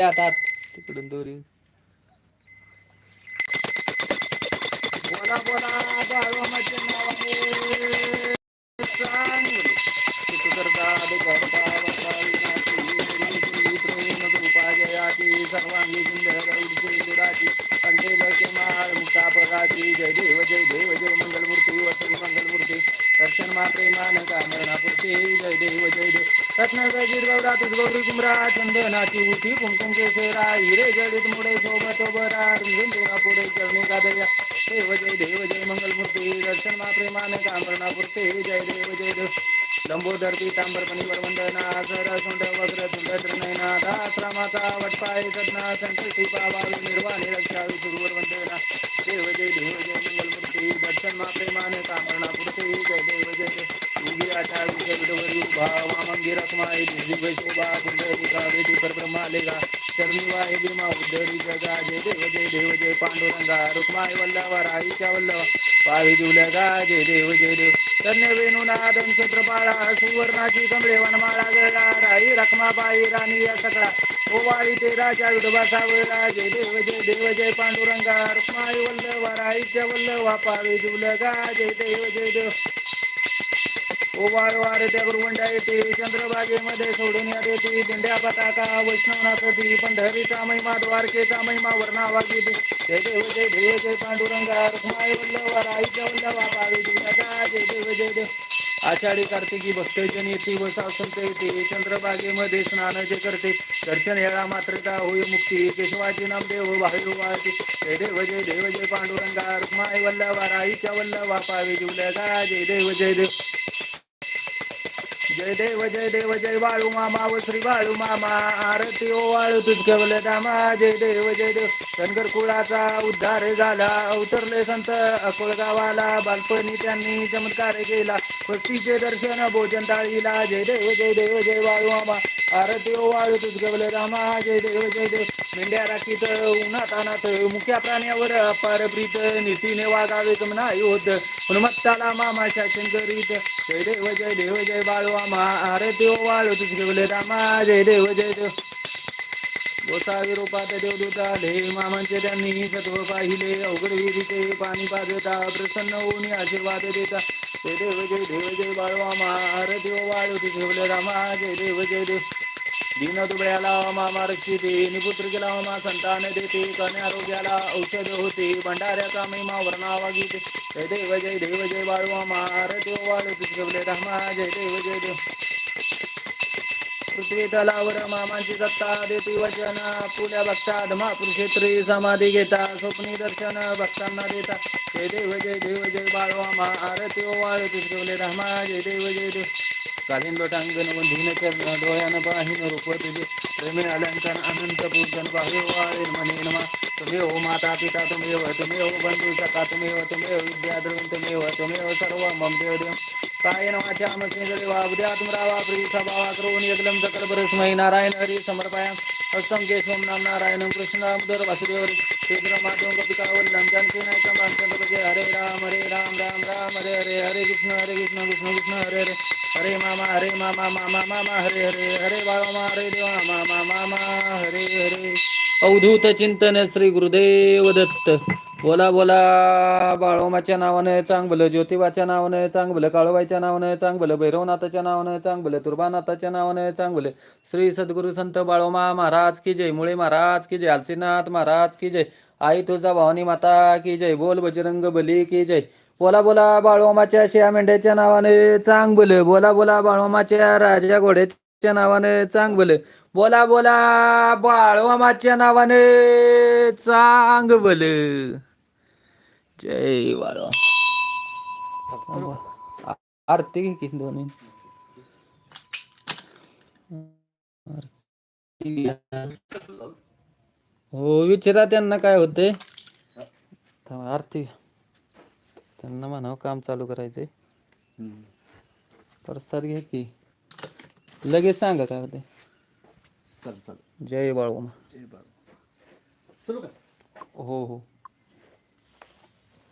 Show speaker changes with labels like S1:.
S1: आता आत. तिकडून दोरी बोला बोला रत्न गजीर गौरा तुझ गौरी कुमरा चंदनाची उठी कुमकुम केसरा हिरे जडित मुळे सोबत बरा रुंजुन पुढे चरणी कादया देव जय देव जय मंगलमूर्ती दर्शन मा प्रेमान कामरणापूर्ती जय देव जय देव. लंबोदर पीतांबर पनिवर वंदना सर सुंड वग्र सुंदर नयना माता वटपाय सदना संकल्पी पावावी निर्वाणी रक्षावी सुरवर वंदना देव जय देव जय मंगलमूर्ती दर्शन मा प्रेमाने कामरणापूर्ती जय देव जय देव योगी आठा विजय विडवरी उभा वामंगी रखमाई दिव्य शोभा सुंदरी कावेटी परब्रह्मा लेगा चरणी वाहे भीमा उद्धरी जगा जय देव जय देव जय पांडुरंगा रुक्माई वल्लवा राईच्या वल्लवा पावी जुल्या गा जय देव जय देव धन्य वेणुनादन क्षेत्रपाळा सुवर्णाची कमळे वनमाळा गळा राई रखमा रखमाबाई राणी या सकळा. ओवाळी ते राजा विधवा सावळा जय देव जय देव जय पांडुरंगा. रुक्माई वल्लवा राईच्या वल्लवा पावी जुल्या गा जय देव जय देव ओ वार त्या गुरुवंडा येते. चंद्रभागेमध्ये सोडून या देते दिंड्या पताका वैष्णवनाथ वैष्णवनाथती पंढरीचा महिमा द्वारकेचा महिमा वर्णावा गीते जय देव जय देव जय पांडुरंगा. रुक्माय वल्लवा राईच्या वल्लवा पावी दुर्गा जय देव जय देव. आषाढी कार्तिकी भक्तजन येते व संत येते. चंद्रभागेमध्ये स्नान जे करते. दर्शन येळा मात्रता होय मुक्ती. केशवाची नामदेव वायू वाळते जय देव जय देव जय पांडुरंगा. रुक्माय वल्लवा राईच्या वल्लवा पावी दुर्गा जय देव जय देव. जय देव जय वाळू मामा व श्री वाळू मामा. आरती ओ वाळू तुझ केवल दामा जय देव जय देव. धनगर कुळाचा उद्धार झाला. उतरले संत अकोळ गावाला बालपणी त्यांनी चमत्कार केला. भक्तीचे दर्शन भोजन टाळीला. जय देव जय देव जय वाळू मामा. आरती ओ वाळू तुझ केवल रामा जय देव जय देव. मेंढ्या राखीत उन्हात अनाथ मुख्या प्राण्यावर अपार प्रीत नीतीने वागावे कम नाही होत. हनुमत्ताला मामा शासन करीत जय देव जय देव जय बाळू मामा आरती हो ओ वाळू तुझ केवल रामा जय देव जय देव. गोसावी रूपात देवदूत आले मामांचे त्यांनी सत्व पाहिले अवघड विहिरीचे पाणी पाजता प्रसन्न होऊन आशीर्वाद देता. जय देव जय देव जय बाळू मामा आरती हो ओ वाळू तुझ केवल रामा जय देव जय देव. दीन दुबळ्याला मामा रक्षिते निपुत्र गेला मामा संतान देते कन्या आरोग्याला औषध होते भंडाऱ्याचा महिमा वर्णावा गीते जय देव जय देव जय बाळू मामा आरती ओ वाळू तुझ रामा जय देव जय देव. पृथ्वी तलावर मामांची सत्ता देती वचन पुल्या भक्ता महापुर क्षेत्री समाधी घेता स्वप्नी दर्शन भक्तांना देता. जय देव जय देव जय बाळू मामा आरती ओ वाळू तुझ रामा जय देव जय देव. कालीन लोटांगण वंधीन चरण डोळ्यानं पाहिन रूप तुझे प्रेमे अलंकन अनंत पूजन बाह्य वाळे म्हणे नमा. तुम्ही हो माता पिता तुम्ही हो तुम्ही हो बंधू सखा तुम्ही हो तुम्ही हो विद्याद्रवण तुम्ही हो तुम्ही हो सर्व मम देव देव काय नवाच्या मसे जरी वावद्या तुमरा वापरी सभावा करून एकलम सकल बरस्मय नारायण हरी समर्पया हस्तम केशवम नाम नारायणं कृष्ण दामोदर वासुदेव. शेद्र माधवं गोपिका वल्लम जानकी नायकं रामचंद्र हरे राम हरे राम राम राम हरे हरे हरे. मामा हरे मामा मा हरे हरे हरे बाळमा हरे देवा मामा मामा हरे हरे। अवधूत चिंतन श्री गुरुदेव दत्त। बोला बोला बाळोमाच्या नावानं चांगलं ज्योतिबाच्या नावानं चांगलं काळोबाईच्या नावानं चांगलं भैरवनाथाच्या नावानं चांगलं तुर्बानाथाच्या नावानं चांगलं. श्री सद्गुरु संत बाळोमा महाराज की जय मुळे महाराज की जय आलसीनाथ महाराज की जय आई तुझा भावानी माता की जय बोल बजरंग बली की जय. बोला बोला बाळोमाच्या शिया मेंढ्याच्या नावाने चांगलं. बोला बोला बाळोमाच्या राजा घोड्याच्या नावाने चांगलं. बोला बोला बाळोमाच्या नावाने चांगलं. जय बाळो. आरती घे की दोन्ही. हो विचारा त्यांना काय होते आरती. त्यांना म्हणावं काम चालू करायचंय. प्रसाद घे की. लगेच सांगा काय होते
S2: चल चल.
S1: जय बाळोमा
S2: जय बाळू
S1: हो हो.